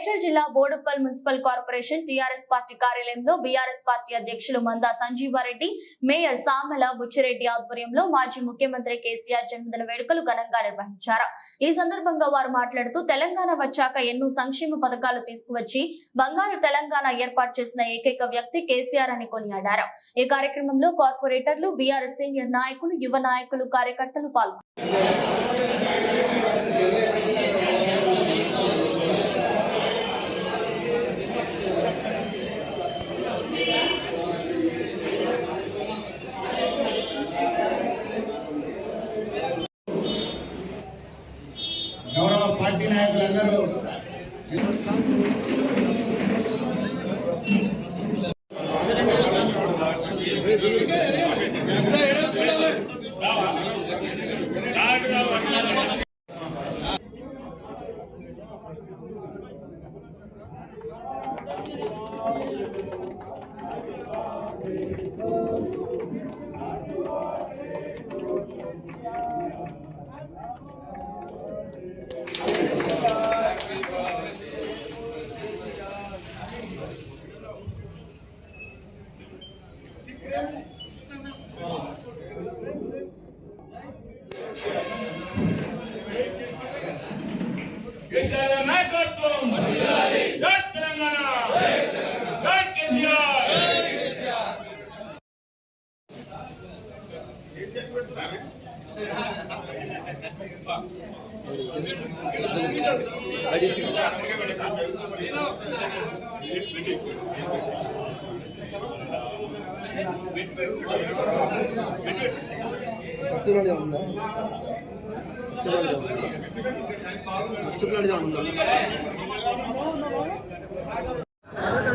మేడ్చల్ జిల్లా Boduppal municipal corporation TRS party కార్యాలయంలో BRS party అధ్యక్షులు మందా సంజీవారెడ్డి మేయర్ సామల బుచ్చిరెడ్డి ఆధ్వర్యంలో మాజీ ముఖ్యమంత్రి కేసీఆర్ జన్మదిన వేడుకలు ఘనంగా నిర్వహించారు. ఈ సందర్భంగా వారు మాట్లాడుతూ తెలంగాణ వచ్చాక ఎన్నో సంక్షేమ పథకాలు తీసుకువచ్చి బంగారు తెలంగాణ ఏర్పాటు చేసిన ఏకైక వ్యక్తి కేసీఆర్ అని కొనియాడారు. ఈ కార్యక్రమంలో కార్పొరేటర్లు బీఆర్ఎస్ సీనియర్ నాయకులు యువ నాయకులు కార్యకర్తలు పాల్గొన్నారు నాయకులందరూ. కేసీఆర్ నాయకత్వం జై తెలంగాణ జై కేసీఆర్ అచ్చులాడిగా ఉందా?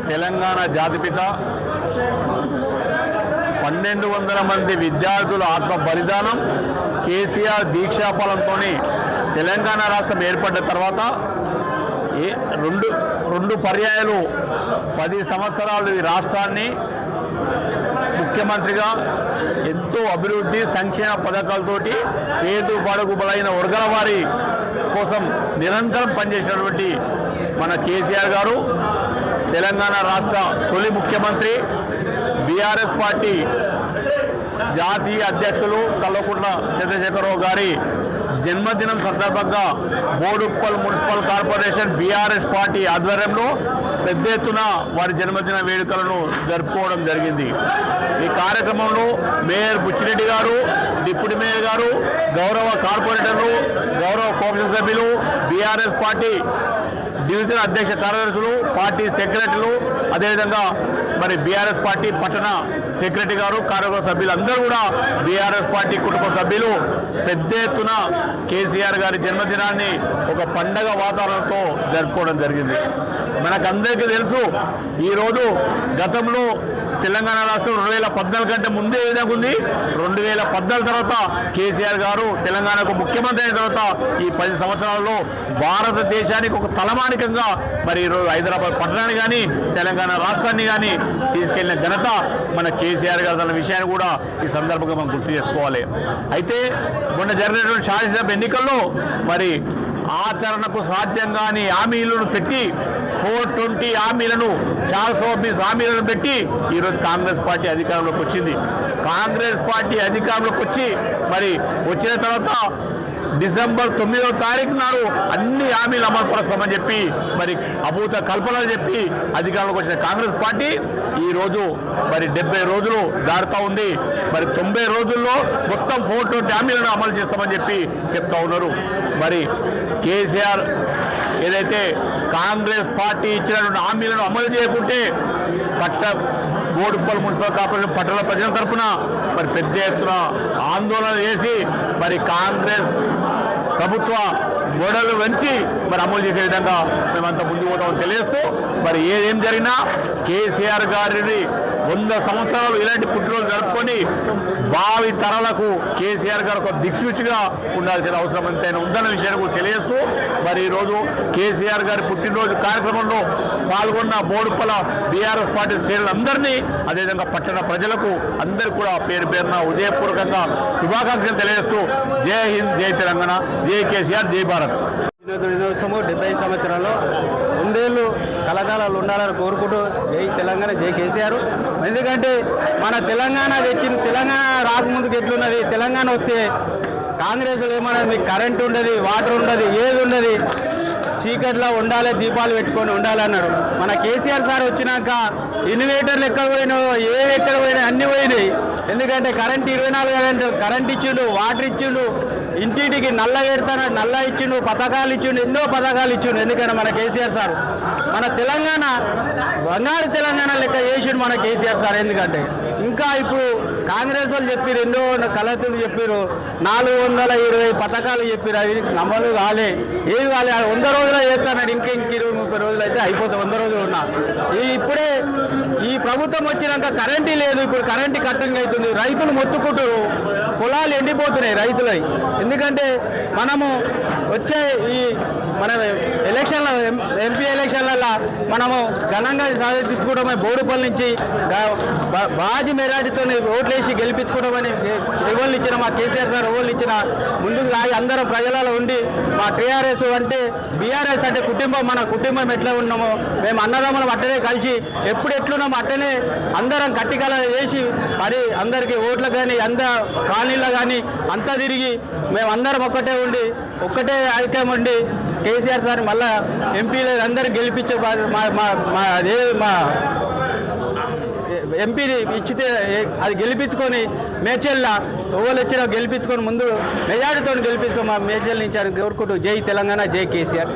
తెలంగాణ జాతిపిత పన్నెండు వందల మంది విద్యార్థుల ఆత్మ బలిదానం కేసీఆర్ దీక్షాఫలంతో తెలంగాణ రాష్ట్రం ఏర్పడ్డ తర్వాత ఏ రెండు రెండు పర్యాయాలు పది సంవత్సరాలు ఈ రాష్ట్రాన్ని ముఖ్యమంత్రిగా ఎంతో అభివృద్ధి సంక్షేమ పథకాలతోటి పేద బడుగు బలైన వర్గాల వారి కోసం నిరంతరం పనిచేసినటువంటి మన కేసీఆర్ గారు తెలంగాణ రాష్ట్ర తొలి ముఖ్యమంత్రి. బీఆర్ఎస్ పార్టీ జాతీయ అధ్యక్షులు కల్వకుంట్ల చంద్రశేఖరరావు గారి జన్మదినం సందర్భంగా Boduppal municipal corporation BRS party ఆధ్వర్యంలో పెద్ద ఎత్తున వారి జన్మదిన వేడుకలను జరుపుకోవడం జరిగింది. ఈ కార్యక్రమంలో మేయర్ బుచ్చిరెడ్డి గారు డిప్యూటీ మేయర్ గారు గౌరవ కార్పొరేటర్లు గౌరవ కౌన్సిల్ సభ్యులు బీఆర్ఎస్ పార్టీ డివిజన్ అధ్యక్ష కార్యదర్శులు పార్టీ సెక్రటరీలు అదేవిధంగా మరి బీఆర్ఎస్ పార్టీ పట్టణ సెక్రటరీ గారు కార్యవర్గ సభ్యులు అందరూ కూడా బీఆర్ఎస్ పార్టీ కుటుంబ సభ్యులు. పెద్ద ఎత్తున కేసీఆర్ గారి జన్మదినాన్ని ఒక పండగ వాతావరణంతో జరుపుకోవడం జరిగింది. మనకందరికీ తెలుసు ఈరోజు గతంలో తెలంగాణ రాష్ట్రం రెండు వేల పద్నాలుగు కంటే ముందే విధంగా ఉంది? రెండు వేల పద్నాలుగు తర్వాత కేసీఆర్ గారు తెలంగాణకు ముఖ్యమంత్రి అయిన తర్వాత ఈ పది సంవత్సరాల్లో భారతదేశానికి ఒక తలమానికంగా మరి ఈరోజు హైదరాబాద్ పట్టణాన్ని కానీ తెలంగాణ రాష్ట్రాన్ని కానీ తీసుకెళ్ళిన ఘనత మన కేసీఆర్ గారు తన విషయాన్ని కూడా ఈ సందర్భంగా మనం గుర్తు చేసుకోవాలి. అయితే మొన్న జరిగినటువంటి శాసనసభ ఎన్నికల్లో మరి ఆచరణకు సాధ్యం కాని హామీలను పెట్టి ఫోర్ ట్వంటీ హామీలను చార్స్ సోబీస్ హామీలను పెట్టి ఈరోజు కాంగ్రెస్ పార్టీ అధికారంలోకి వచ్చింది. కాంగ్రెస్ పార్టీ అధికారంలోకి వచ్చి మరి వచ్చిన తర్వాత డిసెంబర్ తొమ్మిదవ తారీఖు నాడు అన్ని హామీలు అమలుపరుస్తామని చెప్పి మరి అభూత కల్పనలు చెప్పి అధికారంలోకి వచ్చిన కాంగ్రెస్ పార్టీ ఈ రోజు మరి డెబ్బై రోజులు దాటుతా ఉంది. మరి తొంభై రోజుల్లో మొత్తం ఫోర్ ట్వంటీ హామీలను అమలు చేస్తామని చెప్పి చెప్తా ఉన్నారు. మరి కేసీఆర్ ఏదైతే కాంగ్రెస్ పార్టీ ఇచ్చినటువంటి హామీలను అమలు చేయకుంటే పట్ట బోడుప్పల్ మున్సిపల్ కార్పొరేషన్ పట్టణ ప్రజల తరఫున మరి పెద్ద ఎత్తున ఆందోళన చేసి మరి కాంగ్రెస్ ప్రభుత్వ గోడలు వంచి మరి అమలు చేసే విధంగా మేమంతా ముందు పోతామని తెలియజేస్తూ మరి ఏదేం జరిగినా కేసీఆర్ గారిని వంద సంవత్సరాలు ఇలాంటి పుట్టినరోజు జరుపుకొని భావి తరాలకు కేసీఆర్ గారు ఒక దిక్సూచిగా ఉండాల్సిన అవసరం ఎంతైనా ఉందన్న విషయాన్ని కూడా తెలియజేస్తూ మరి ఈరోజు కేసీఆర్ గారి పుట్టినరోజు కార్యక్రమంలో పాల్గొన్న బోడుపల బీఆర్ఎస్ పార్టీ శ్రేణులందరినీ అదేవిధంగా పట్టణ ప్రజలకు అందరికీ కూడా పేరు పేరున ఉదయపూర్వకంగా శుభాకాంక్షలు తెలియజేస్తూ జై హింద్ జై తెలంగాణ జై కేసీఆర్ జై భారత్. దినోత్సవం డెబ్బై సంవత్సరాల్లో వందేళ్ళు కలకాలాలు ఉండాలని కోరుకుంటూ జై తెలంగాణ జై కేసీఆర్. ఎందుకంటే మన తెలంగాణ తెచ్చిన తెలంగాణ రాకముందుకు ఎట్లున్నది? తెలంగాణ వస్తే కాంగ్రెస్లో ఏమన్నా మీకు కరెంట్ ఉండదు వాటర్ ఉండదు ఏది ఉండదు? చీకట్లో ఉండాలి దీపాలు పెట్టుకొని ఉండాలి అన్నాడు. మన కేసీఆర్ సార్ వచ్చినాక ఇన్వేటర్లు ఎక్కడ పోయినాయో ఏ ఎక్కడ పోయినాయి అన్ని పోయినాయి. ఎందుకంటే కరెంట్ ఇరవై నాలుగు గంటలు కరెంట్ ఇచ్చిండు వాటర్ ఇచ్చిండు ఇంటింటికి నల్ల పెడతాను నల్ల ఇచ్చిండు పథకాలు ఇచ్చిండు ఎన్నో పథకాలు ఇచ్చిండు ఎందుకంటే మన కేసీఆర్ సార్. మన తెలంగాణ బంగారు తెలంగాణ లెక్క చేసిండు మన కేసీఆర్ సార్ ఎందుకంటే ఇంకా ఇప్పుడు కాంగ్రెస్ వాళ్ళు చెప్పారు ఎన్నో కలెక్టర్లు చెప్పారు నాలుగు వందల ఇరవై పథకాలు చెప్పారు అవి నమ్మలు కాలే ఏది కాలే వంద రోజులు చేస్తాడు ఇంకా ఇంక ఇరవై ముప్పై రోజులు అయితే అయిపోతాయి వంద రోజులు ఉన్నా. ఈ ఇప్పుడే ఈ ప్రభుత్వం వచ్చినాక కరెంటు లేదు ఇప్పుడు కరెంటు కట్టింగ్ అవుతుంది రైతులు మొత్తుకుంటూ పొలాలు ఎండిపోతున్నాయి రైతులై. ఎందుకంటే మనము వచ్చే ఈ మన ఎలక్షన్ల ఎంపీ ఎలక్షన్లలో మనము ఘనంగా సాధించుకోవడమే బోడుపల్లి నుంచి బాజీ మెరాటితో ఓట్లేసి గెలిపించుకోవడమని ఎవరు ఇచ్చిన మా కేసీఆర్ గారు ఎవరు ఇచ్చిన ముందుకు రాయి అందరం ప్రజలలో ఉండి మా టీఆర్ఎస్ అంటే బీఆర్ఎస్ అంటే కుటుంబం మన కుటుంబం ఎట్లా ఉన్నామో మేము అన్నదమ్ములం అట్టనే కలిసి ఎప్పుడు ఎట్లున్నామో అట్టనే అందరం కట్టికల వేసి మరి అందరికీ ఓట్లు కానీ అంద కాలనీలో కానీ అంతా తిరిగి మేము అందరం ఒక్కటే ఉండి ఒక్కటే ఐక్యం ఉండి కేసీఆర్ సార్ మళ్ళా ఎంపీలు అందరూ గెలిపించే బాధ్యత మా మా మా అదే మా ఎంపీని ఇచ్చితే అది గెలిపించుకొని మేచెల్ల ఓవలు వచ్చినా గెలిపించుకొని ముందు మెజారిటీతో గెలిపిస్తాం మా మేచెల్ నుంచి కోరుకుంటూ జై తెలంగాణ జై కేసీఆర్.